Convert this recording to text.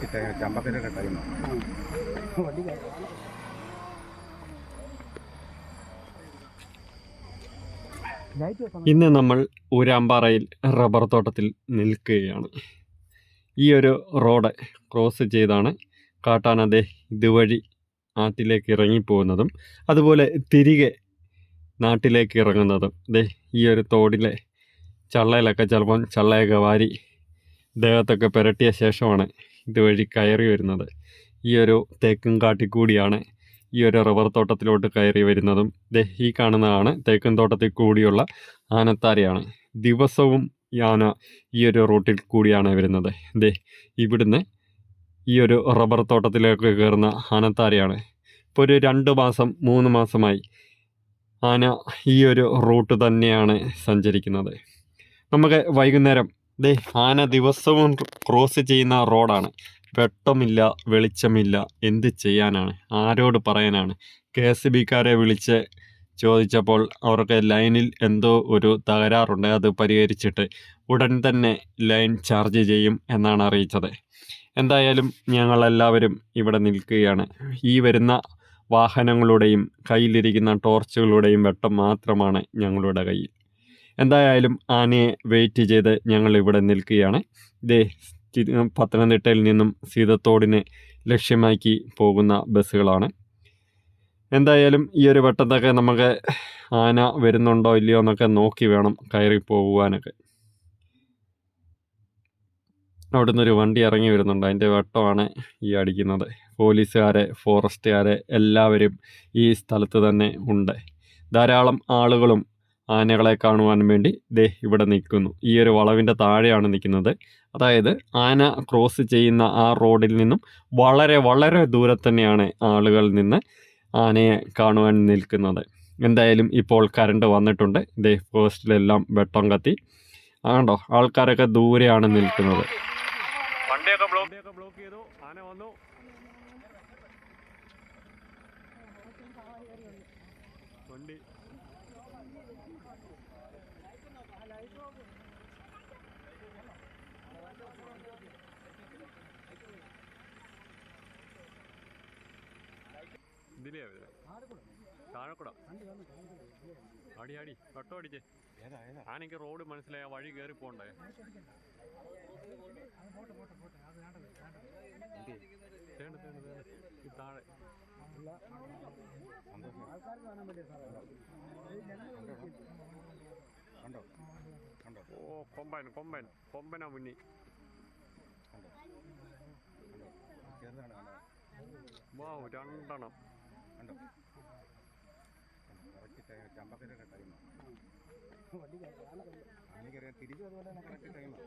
Correct ചമ്പത്തിന്റെ ചമ്പക്കരയുടെ time ഇന്ന് നമ്മൾ ഊരാമ്പാറയിൽ rubber തോട്ടത്തിൽ നിൽക്കുകയാണ്. ഈ ഒരു റോഡ് ക്രോസ് ചെയ്താണ് കാട്ടാനതെ ഇതുവഴി നാട്ടിലേക്ക് ഇറങ്ങിപ്പോകുന്നതും അതുപോലെ തിരികെ നാട്ടിലേക്ക് ഇറങ്ങുന്നതും. ദേ ഈ ഒരു തോടിലെ ചള്ളയിലൊക്കെ ചിലപ്പം ചള്ളയൊക്കെ വാരി ദേഹത്തൊക്കെ പുരട്ടിയ ശേഷമാണ് ഇതുവഴി കയറി വരുന്നത്. ഈ ഒരു തേക്കും കാട്ടിക്കൂടിയാണ് ഈ ഒരു റബ്ബർ തോട്ടത്തിലോട്ട് കയറി വരുന്നതും. ഈ കാണുന്നതാണ് തേക്കും തോട്ടത്തിൽ കൂടിയുള്ള ആനത്താരയാണ്. ദിവസവും ഈ ആന ഈ ഒരു റൂട്ടിൽ കൂടിയാണ് വരുന്നത്. ദേ ഇവിടുന്ന് ഈ ഒരു റബ്ബർ തോട്ടത്തിലേക്ക് കയറുന്ന ആനത്താരയാണ്. ഇപ്പോൾ ഒരു രണ്ട് മാസം മൂന്ന് മാസമായി ആന ഈ ഒരു റൂട്ട് തന്നെയാണ് സഞ്ചരിക്കുന്നത്. നമുക്ക് വൈകുന്നേരം ദേ ആന ദിവസവും ക്രോസ് ചെയ്യുന്ന റോഡാണ് വെട്ടമില്ല വെളിച്ചമില്ല. എന്ത് ചെയ്യാനാണ്? ആരോട് പറയാനാണ്? കെ എസ് ബിക്കാരെ വിളിച്ച് ചോദിച്ചപ്പോൾ അവർക്ക് ലൈനിൽ എന്തോ ഒരു തകരാറുണ്ട്. അത് പരിഹരിച്ചിട്ട് ഉടൻ തന്നെ ലൈൻ ചാർജ് ചെയ്യും എന്നാണ് അറിയിച്ചത്. എന്തായാലും ഞങ്ങളെല്ലാവരും ഇവിടെ നിൽക്കുകയാണ്. ഈ വരുന്ന വാഹനങ്ങളുടെയും കയ്യിലിരിക്കുന്ന ടോർച്ചുകളുടെയും വെട്ടം മാത്രമാണ് ഞങ്ങളുടെ കയ്യിൽ. എന്തായാലും ആനയെ വെയിറ്റ് ചെയ്ത് ഞങ്ങൾ ഇവിടെ നിൽക്കുകയാണ്. ഇതേ പത്തനംതിട്ടയിൽ നിന്നും സീതത്തോടിനെ ലക്ഷ്യമാക്കി പോകുന്ന ബസ്സുകളാണ്. എന്തായാലും ഈ ഒരു വട്ടത്തൊക്കെ നമുക്ക് ആന വരുന്നുണ്ടോ ഇല്ലയോ എന്നൊക്കെ നോക്കി വേണം കയറി പോകുവാനൊക്കെ അവിടുന്ന് ഒരു വണ്ടി ഇറങ്ങി വരുന്നുണ്ട്. അതിന്റെ വട്ടമാണ് ഈ അടിക്കുന്നത്. പോലീസുകാരെ ഫോറസ്റ്റുകാരെ എല്ലാവരും ഈ സ്ഥലത്ത് തന്നെ ഉണ്ട്. ധാരാളം ആളുകളും ആനകളെ കാണുവാൻ വേണ്ടി ദേ ഇവിടെ നിൽക്കുന്നു. ഈ ഒരു വളവിന്റെ താഴെയാണ് നിൽക്കുന്നത്. അതായത് ആന ക്രോസ് ചെയ്യുന്ന ആ റോഡിൽ നിന്നും വളരെ വളരെ ദൂരെ തന്നെയാണ് ആളുകൾ നിന്ന് ആനയെ കാണുവാൻ നിൽക്കുന്നത്. എന്തായാലും ഇപ്പോൾ കറണ്ട് വന്നിട്ടുണ്ട്. ദേ പോസ്റ്റിലെല്ലാം വെട്ടം കത്തി. ആണ്ടോ ആൾക്കാരൊക്കെ ദൂരെയാണ് നിൽക്കുന്നത്. വണ്ടിയൊക്കെ ബ്ലോക്ക് ചെയ്തു. ആന വന്നു. വണ്ടി. ഇതിലേ താഴെക്കൂട? അടി അടി വെട്ടോ അടിച്ചേ ആനയ്ക്ക് റോഡ് മനസ്സിലായ വഴി കയറി പോണ്ടേ? തേണ്ട് തേണ്ട് തേണ്ട്. കണ്ടോ? കണ്ടോ? ഓ കൊമ്പൻ കൊമ്പൻ. കൊമ്പനാ മുന്നിൽ കണ്ടോ? കണ്ടോ? ചെറുതാണ് കണ്ടോ? വാ രണ്ടെണ്ണം. കണ്ടോ? കറക്റ്റ് ടൈം ചമ്പക്കരയുടെ ടൈം എനിക്കറിയാം തിരിച്ചു അതുപോലെ തന്നെ കറക്റ്റ് ടൈമാണ്